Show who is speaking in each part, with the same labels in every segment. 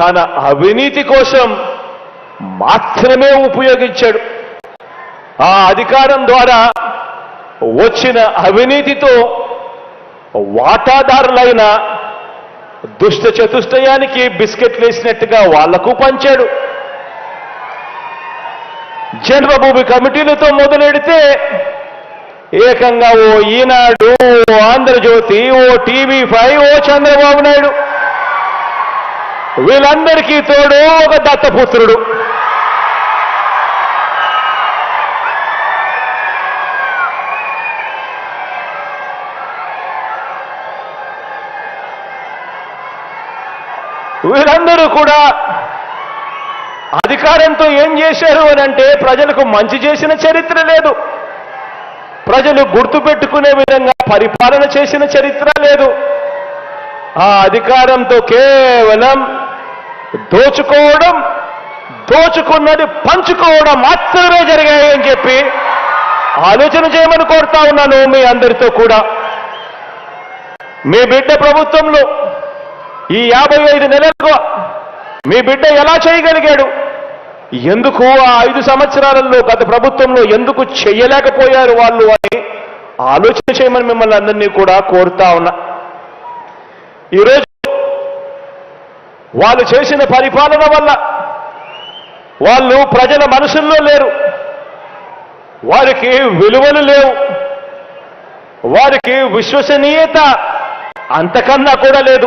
Speaker 1: తన అవినీతి కోసం మాత్రమే ఉపయోగించాడు. ఆ అధికారం ద్వారా వచ్చిన అవినీతితో వాటాదారులైన దుష్ట చతుష్టయానికి బిస్కెట్లు వేసినట్టుగా వాళ్ళకు పంచాడు. జన్మభూమి కమిటీలతో మొదలెడితే ఏకంగా ఓ ఈనాడు ఓ ఆంధ్రజ్యోతి ఓ టీవీ ఫైవ్ ఓ చంద్రబాబు నాయుడు వీళ్ళందరికీ తోడు ఒక దత్తపుత్రుడు. వీరందరూ కూడా అధికారంతో ఏం చేశారు అని అంటే ప్రజలకు మంచి చేసిన చరిత్ర లేదు. ప్రజలు గుర్తుపెట్టుకునే విధంగా పరిపాలన చేసిన చరిత్ర లేదు. ఆ అధికారంతో కేవలం దోచుకోవడం దోచుకున్నది పంచుకోవడం మాత్రమే జరిగాయి అని చెప్పి ఆలోచన చేయమని కోరుతా ఉన్నాను మీ అందరితో కూడా. మీ బిడ్డ ప్రభుత్వంలో ఈ యాభై ఐదు నెలలకు మీ బిడ్డ ఎలా చేయగలిగాడు? ఎందుకు ఆ ఐదు సంవత్సరాలలో గత ప్రభుత్వంలో ఎందుకు చేయలేకపోయారు వాళ్ళు అని ఆలోచన చేయమని మిమ్మల్ని అందరినీ కూడా కోరుతా ఉన్నా. ఈరోజు వాళ్ళు చేసిన పరిపాలన వల్ల వాళ్ళు ప్రజల మనసుల్లో లేరు. వారికి విలువలు లేవు. వారికి విశ్వసనీయత అంతకన్నా కూడా లేదు.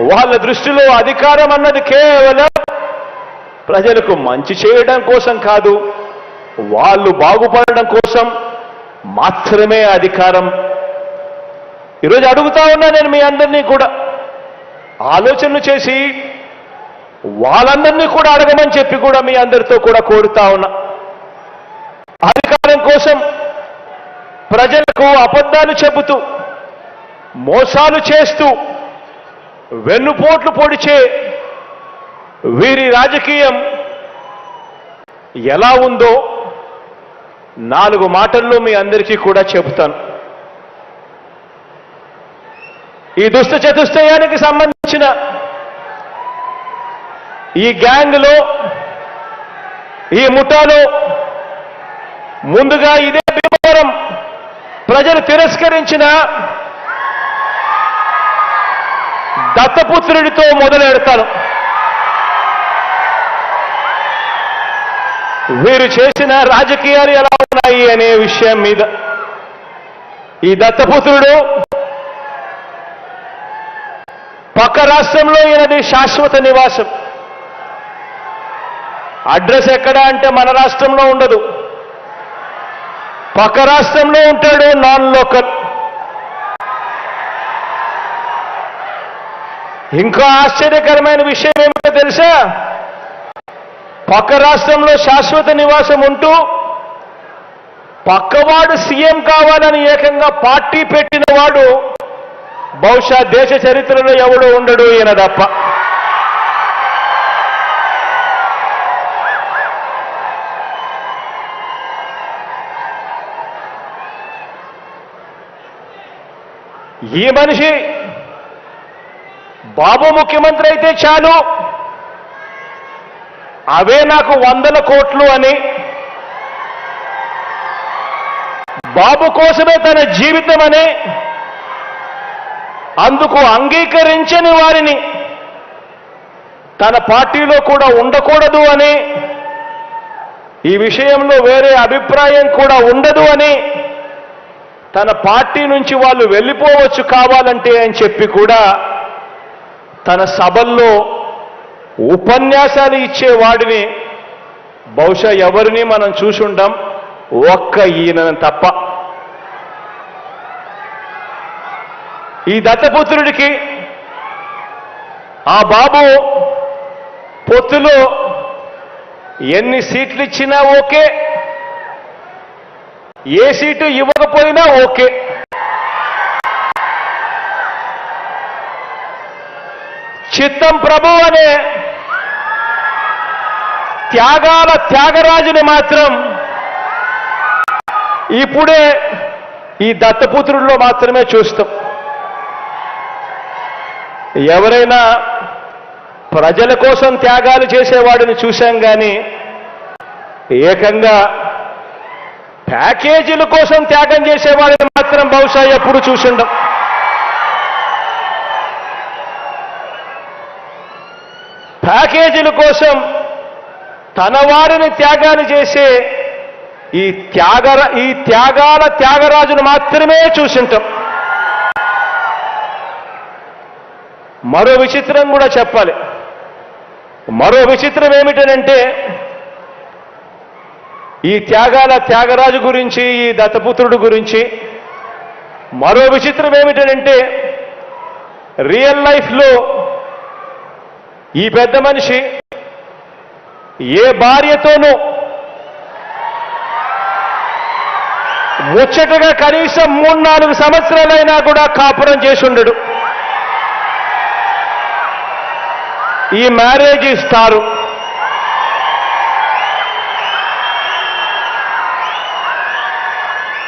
Speaker 1: వాళ్ళ దృష్టిలో అధికారం అన్నది కేవలం ప్రజలకు మంచి చేయడం కోసం కాదు వాళ్ళు బాగుపడడం కోసం మాత్రమే అధికారం. ఈరోజు అడుగుతా ఉన్నా నేను మీ అందరినీ కూడా. ఆలోచనలు చేసి వాళ్ళందరినీ కూడా అడగమని చెప్పి కూడా మీ అందరితో కూడా కోరుతా ఉన్నా. అధికారం కోసం ప్రజలకు అబద్ధాలు చెబుతూ మోసాలు చేస్తూ వెన్నుపోట్లు పొడిచే వీరి రాజకీయం ఎలా ఉందో నాలుగు మాటల్లో మీ అందరికీ కూడా చెబుతాను. ఈ దుష్ట చతుష్టయానికి వచ్చిన ఈ గ్యాంగ్లో ఈ ముఠాలో ముందుగా ఇదే భీమవరం ప్రజలు తిరస్కరించిన దత్తపుత్రుడితో మొదలెడతాను. వీరు చేసిన రాజకీయాలు ఎలా ఉన్నాయి అనే విషయం మీద ఈ దత్తపుత్రుడు పక్క రాష్ట్రంలో ఈయనది శాశ్వత నివాసం. అడ్రస్ ఎక్కడ అంటే మన రాష్ట్రంలో ఉండదు. పక్క రాష్ట్రంలో ఉంటాడు నాన్ లోకల్. ఇంకా ఆశ్చర్యకరమైన విషయం ఏమిటో తెలుసా? పక్క రాష్ట్రంలో శాశ్వత నివాసం ఉంటూ పక్కవాడు సీఎం కావాలని ఏకంగా పార్టీ పెట్టిన వాడు బహుశా దేశ చరిత్రలో ఎవడు ఉండడు ఈయన తప్ప ఈ మనిషి బాబు ముఖ్యమంత్రి అయితే చాలు. అవే నాకు వందల కోట్లు అని. బాబు కోసమే తన జీవితం అని. అందుకు అంగీకరించని వారిని తన పార్టీలో కూడా ఉండకూడదు అని ఈ విషయంలో వేరే అభిప్రాయం కూడా ఉండదు అని తన పార్టీ నుంచి వాళ్ళు వెళ్ళిపోవచ్చు కావాలంటే అని చెప్పి కూడా తన సభల్లో ఉపన్యాసాలు ఇచ్చేవాడిని బహుశా ఎవరిని మనం చూసుండం ఒక్క ఈయన తప్ప. ఈ దత్తపుత్రుడికి ఆ బాబు పొత్తులో ఎన్ని సీట్లు ఇచ్చినా ఓకే ఏ సీటు ఇవ్వకపోయినా ఓకే. చిత్తం ప్రభు అనే త్యాగాల త్యాగరాజుని మాత్రం ఇప్పుడే ఈ దత్తపుత్రుల్లో మాత్రమే చూస్తాం. ఎవరైనా ప్రజల కోసం త్యాగాలు చేసేవాడిని చూశాం కానీ ఏకంగా ప్యాకేజీల కోసం త్యాగం చేసేవాడిని మాత్రం బహుశా ఎప్పుడు చూసిండం. ప్యాకేజీల కోసం తన వారిని త్యాగాలు చేసే ఈ త్యాగ ఈ త్యాగాల త్యాగరాజును మాత్రమే చూసింటాం. మరో విచిత్రం కూడా చెప్పాలి. మరో విచిత్రం ఏమిటనంటే ఈ త్యాగాల త్యాగరాజు గురించి ఈ దత్తపుత్రుడు గురించి మరో విచిత్రం ఏమిటనంటే రియల్ లైఫ్లో ఈ పెద్ద మనిషి ఏ భార్యతోనూ ముచ్చటగా కనీసం మూడు నాలుగు సంవత్సరాలైనా కూడా కాపురం చేసి ఉండడు. ఈ మ్యారేజ్ ఇస్తారు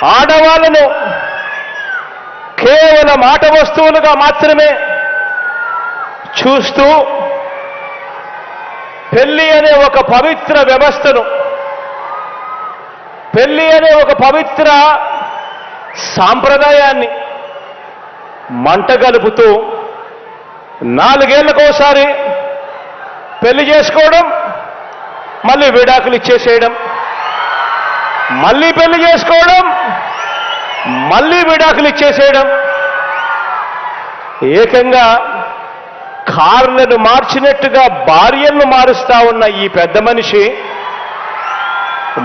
Speaker 1: ఆడవాళ్ళను కేవలం ఆట వస్తువులుగా మాత్రమే చూస్తూ పెళ్ళి అనే ఒక పవిత్ర వ్యవస్థను పెళ్ళి అనే ఒక పవిత్ర సాంప్రదాయాన్ని మంట గలుపుతూ నాలుగేళ్ళకోసారి పెళ్ళి చేసుకోవడం మళ్ళీ విడాకులు ఇచ్చేసేయడం మళ్ళీ పెళ్ళి చేసుకోవడం మళ్ళీ విడాకులు ఇచ్చేసేయడం. ఏకంగా కార్లను మార్చినట్టుగా భార్యలను మారుస్తా ఉన్న ఈ పెద్ద మనిషి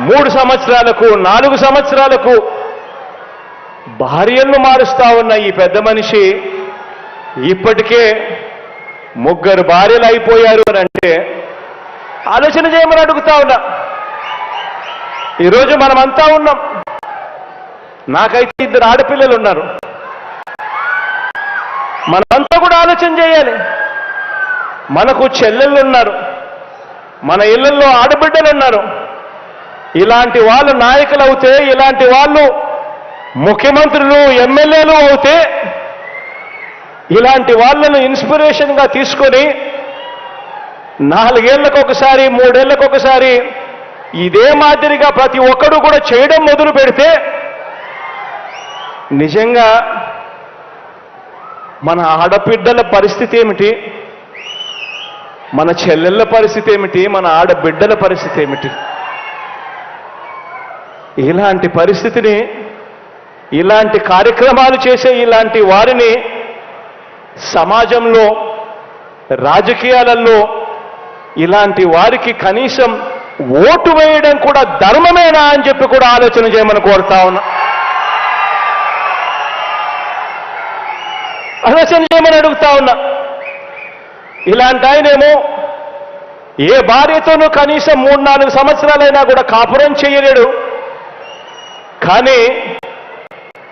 Speaker 1: మూడు సంవత్సరాలకు నాలుగు సంవత్సరాలకు భార్యలను మారుస్తా ఉన్న ఈ పెద్ద మనిషి ఇప్పటికే ముగ్గురు భార్యలు అయిపోయారు అని అంటే ఆలోచన చేయమని అడుగుతా ఉన్నా. ఈరోజు మనమంతా ఉన్నాం. నాకైతే ఇద్దరు ఆడపిల్లలు ఉన్నారు. మనమంతా కూడా ఆలోచన చేయాలి. మనకు చెల్లెళ్ళు ఉన్నారు. మన ఇళ్ళలో ఆడబిడ్డలు ఉన్నారు. ఇలాంటి వాళ్ళు నాయకులు అవుతే ఇలాంటి వాళ్ళు ముఖ్యమంత్రులు ఎమ్మెల్యేలు అవుతే ఇలాంటి వాళ్ళను ఇన్స్పిరేషన్గా తీసుకొని నాలుగేళ్ళకు ఒకసారి మూడేళ్ళకు ఒకసారి ఇదే మాదిరిగా ప్రతి ఒక్కరూ కూడా చేయడం మొదలు పెడితే నిజంగా మన ఆడబిడ్డల పరిస్థితి ఏమిటి? మన చెల్లెళ్ళ పరిస్థితి ఏమిటి? మన ఆడబిడ్డల పరిస్థితి ఏమిటి? ఇలాంటి పరిస్థితిని ఇలాంటి కార్యక్రమాలు చేసే ఇలాంటి వారిని సమాజంలో రాజకీయాలలో ఇలాంటి వారికి కనీసం ఓటు వేయడం కూడా ధర్మమేనా అని చెప్పి కూడా ఆలోచన చేయమని కోరుతా ఉన్నా. ఆలోచన చేయమని అడుగుతా ఉన్నా. ఇలాంటి ఆయనేమో ఏ భార్యతోనూ కనీసం మూడు నాలుగు సంవత్సరాలైనా కూడా కాపురం చేయలేడు. కానీ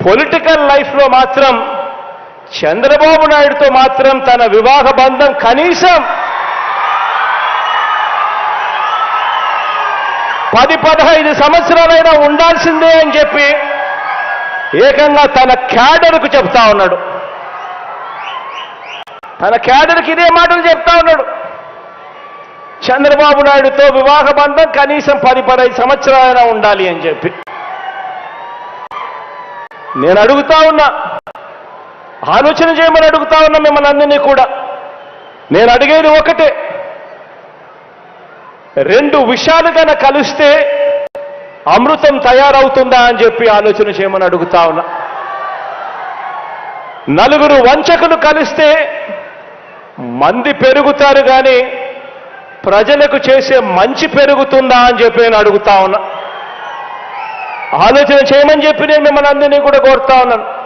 Speaker 1: పొలిటికల్ లైఫ్లో మాత్రం చంద్రబాబు నాయుడుతో మాత్రం తన వివాహ బంధం కనీసం పది పదహైదు సంవత్సరాలైనా ఉండాల్సిందే అని చెప్పి ఏకంగా తన క్యాడర్కు చెప్తా ఉన్నాడు. తన క్యాడర్కి ఇదే మాటలు చెప్తా ఉన్నాడు. చంద్రబాబు నాయుడుతో వివాహ బంధం కనీసం పది పదహైదు సంవత్సరాలైనా ఉండాలి అని చెప్పి. నేను అడుగుతా ఉన్నా ఆలోచన చేయమని అడుగుతా ఉన్నా మిమ్మల్ని అందరినీ కూడా. నేను అడిగేది ఒకటే. రెండు విషయాలు కనుక కలిస్తే అమృతం తయారవుతుందా అని చెప్పి ఆలోచన చేయమని అడుగుతా ఉన్నా. నలుగురు వంచకులు కలిస్తే మంది పెరుగుతారు కానీ ప్రజలకు చేసే మంచి పెరుగుతుందా అని చెప్పి నేను అడుగుతా ఉన్నా. ఆలోచన చేయమని చెప్పి నేను మిమ్మల్ని అందరినీ కూడా కోరుతా ఉన్నాను.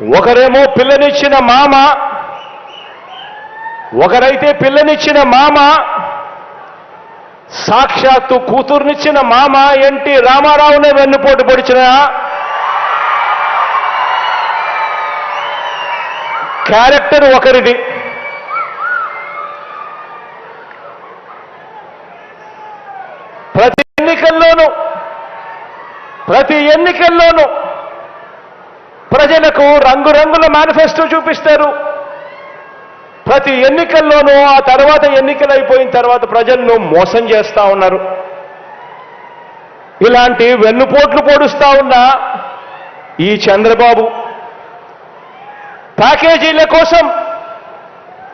Speaker 1: ఒకరేమో పిల్లనిచ్చిన మామ ఒకరైతే పిల్లనిచ్చిన మామ సాక్షాత్తు కూతుర్నిచ్చిన మామ ఎన్టీ రామారావునే వెన్నుపోటు పొడిచిన. క్యారెక్టర్ ఒకరిది. ప్రతి ఎన్నికల్లోనూ ప్రతి ఎన్నికల్లోనూ ప్రజలకు రంగురంగుల మేనిఫెస్టో చూపిస్తారు. ప్రతి ఎన్నికల్లోనూ ఆ తర్వాత ఎన్నికలు అయిపోయిన తర్వాత ప్రజలను మోసం చేస్తా ఉన్నారు. ఇలాంటి వెన్నుపోట్లు పొడుస్తా ఉన్న ఈ చంద్రబాబు ప్యాకేజీల కోసం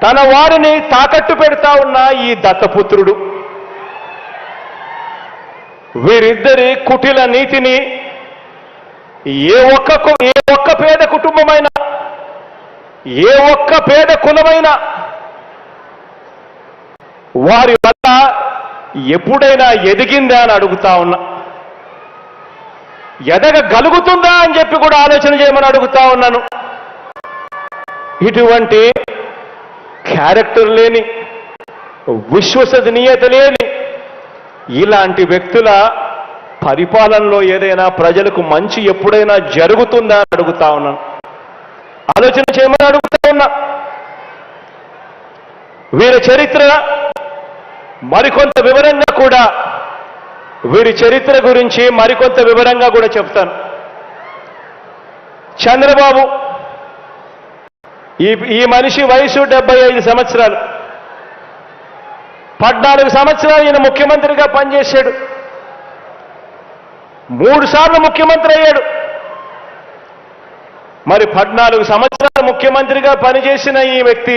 Speaker 1: తన వారిని తాకట్టు పెడతా ఉన్న ఈ దత్తపుత్రుడు. వీరిద్దరి కుటిల నీతిని ఏ ఒక్క ఏ ఒక్క ఏ ఒక్క పేద కులమైనా వారి వల్ల ఎప్పుడైనా ఎదిగిందా అని అడుగుతా ఉన్నా. ఎదగగలుగుతుందా అని చెప్పి కూడా ఆలోచన చేయమని అడుగుతా ఉన్నాను. ఇటువంటి క్యారెక్టర్ లేని విశ్వసనీయత లేని ఇలాంటి వ్యక్తుల పరిపాలనలో ఏదైనా ప్రజలకు మంచి ఎప్పుడైనా జరుగుతుందా అని అడుగుతా ఉన్నాను. ఆలోచన చేయమని అడుగుతా ఉన్నా. వీరి చరిత్ర మరికొంత వివరంగా కూడా వీరి చరిత్ర గురించి మరికొంత వివరంగా కూడా చెప్తాను. చంద్రబాబు ఈ ఈ మనిషి వయసు డెబ్బై ఐదు సంవత్సరాలు. పద్నాలుగు సంవత్సరాలు ఈయన ముఖ్యమంత్రిగా పనిచేశాడు. మూడు సార్లు ముఖ్యమంత్రి అయ్యాడు. మరి పద్నాలుగు సంవత్సరాలు ముఖ్యమంత్రిగా పనిచేసిన ఈ వ్యక్తి